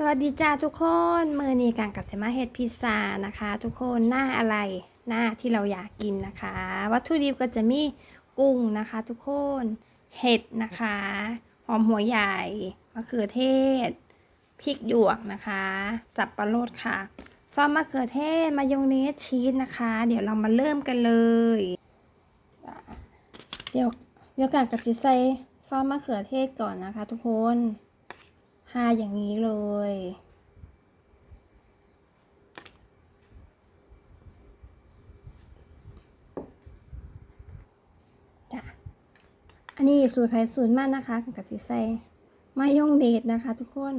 สวัสดีจ้าทุกคนมือนี้การกัดเสมาเห็ดพิซซ่านะคะ ทุกคนหน้าอะไรหน้าที่เราอยากกินนะคะ วัตถุดิบก็จะมีกุ้งนะคะ ทุกคนเห็ดนะคะหอมหัวใหญ่มะเขือเทศพริกหยวกนะคะ สับปะรดค่ะซอสมะเขือเทศมายองเนสชีสนะคะ เดี๋ยวเรามาเริ่มกันเลย เดี๋ยวเดี๋ยวการกัดจะใส่ซอสมะเขือเทศก่อนนะคะ ทุกคน ทาอย่างนี้เลย จ้ะ อันนี้สูตรไผ่สูตรมันนะคะกับสีใส่มายองเนสนะคะทุกคน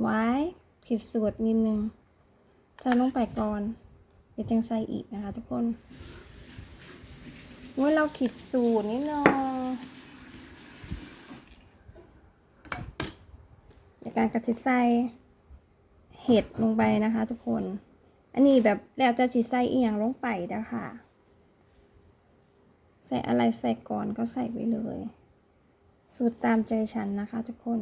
ไว้ผิดสูตรนิดนึงใส่ลงไปก่อน เดี๋ยวจังใส่อีกนะคะทุกคนว่าเราผิดสูตรนิดนึง ใน การกระชิดใส่เห็ดลงไปนะคะ ทุกคน อันนี้แบบแล้วจะจิใส่อีหยังลงไปนะคะใส่อะไรใส่ก่อนก็ใส่ไปเลย สูตรตามใจฉันนะคะ ทุกคน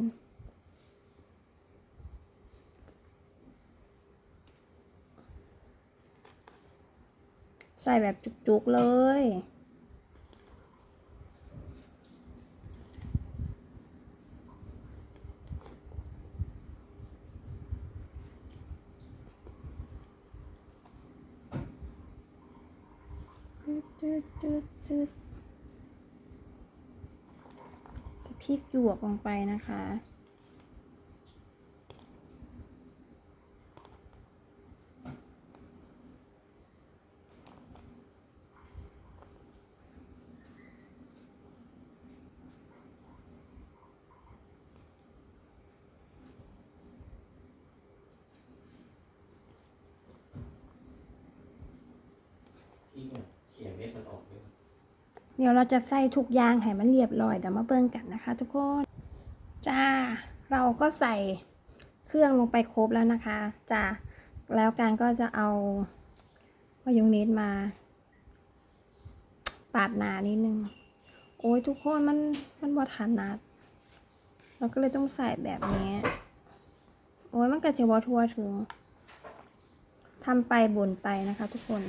ใส่แบบจุกๆเลย จืดจืดจืดจืดสพริกหยวกลงไปนะคะที่เนี่ย ขียเม็ดมันออกด้วยเดี๋ยวเราจะใส่ทุกอย่างให้มันเรียบร้อยเดี๋ยวมาเบิ่งกันนะคะ ทุกคน จ้า เราก็ใส่เครื่องลงไปครบแล้วนะคะ จ้า แล้วการก็จะเอามายองเนสมา ปาดหนานิดนึง โอ้ยทุกคนมันมันบอทันนัดเราก็เลยต้องใส่แบบนี้ โอ้ยมันก็จะบอทั่วถึงทำไปบ่นไปนะคะ ทุกคน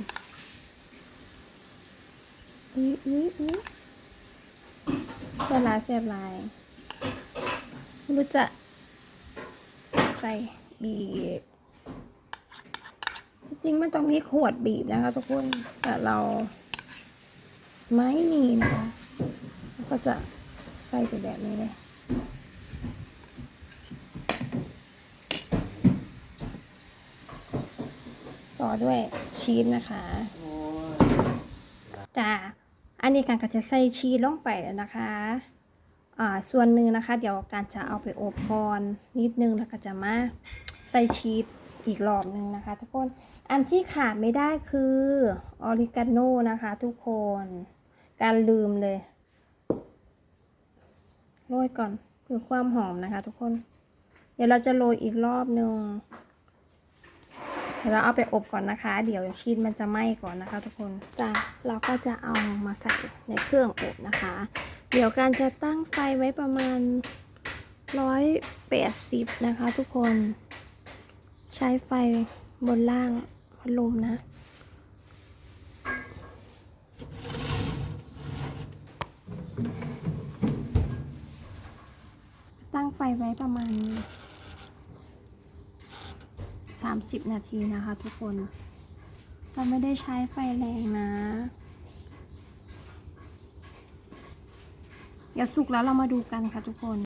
อุ้ยอุ้ยอุ้ยเสียบลายเสียบลายไม่รู้จะใส่อีกจริงๆมันต้องมีขวดบีบนะคะทุกคน แต่เราไม่มีนะคะก็จะใส่ไปแบบนี้เลยต่อด้วยชีสนะคะจ้าี้การก็จะใส่ชีสลงไปแล้วนะคะอ่าส่วนหนึ่งนะคะ เดี๋ยวการจะเอาไปอบก่อนนิดนึงแล้วก็จะมาใส่ชีสอีกรอบหนึ่งนะคะ ทุกคนอันที่ขาดไม่ได้คือออริกาโนนะคะ ทุกคนการลืมเลยโรยก่อนเพื่อความหอมนะคะ ทุกคน เดี๋ยวเราจะโรยอีกรอบหนึ่ง เดี๋ยวเราเอาไปอบก่อนนะคะ เดี๋ยวชีสมันจะไหม้ก่อนนะคะ ทุกคนจ้ะเราก็จะเอามาใส่ในเครื่องอบนะคะ เดี๋ยวการจะตั้งไฟไว้ประมาณร้อยแปดสิบนะคะ ทุกคน ใช้ไฟบนล่างพัดลมนะตั้งไฟไว้ประมาณ 30 นาทีนะคะทุกคน เราไม่ได้ใช้ไฟแรงนะ เดี๋ยวสุกแล้วเรามาดูกันค่ะทุกคน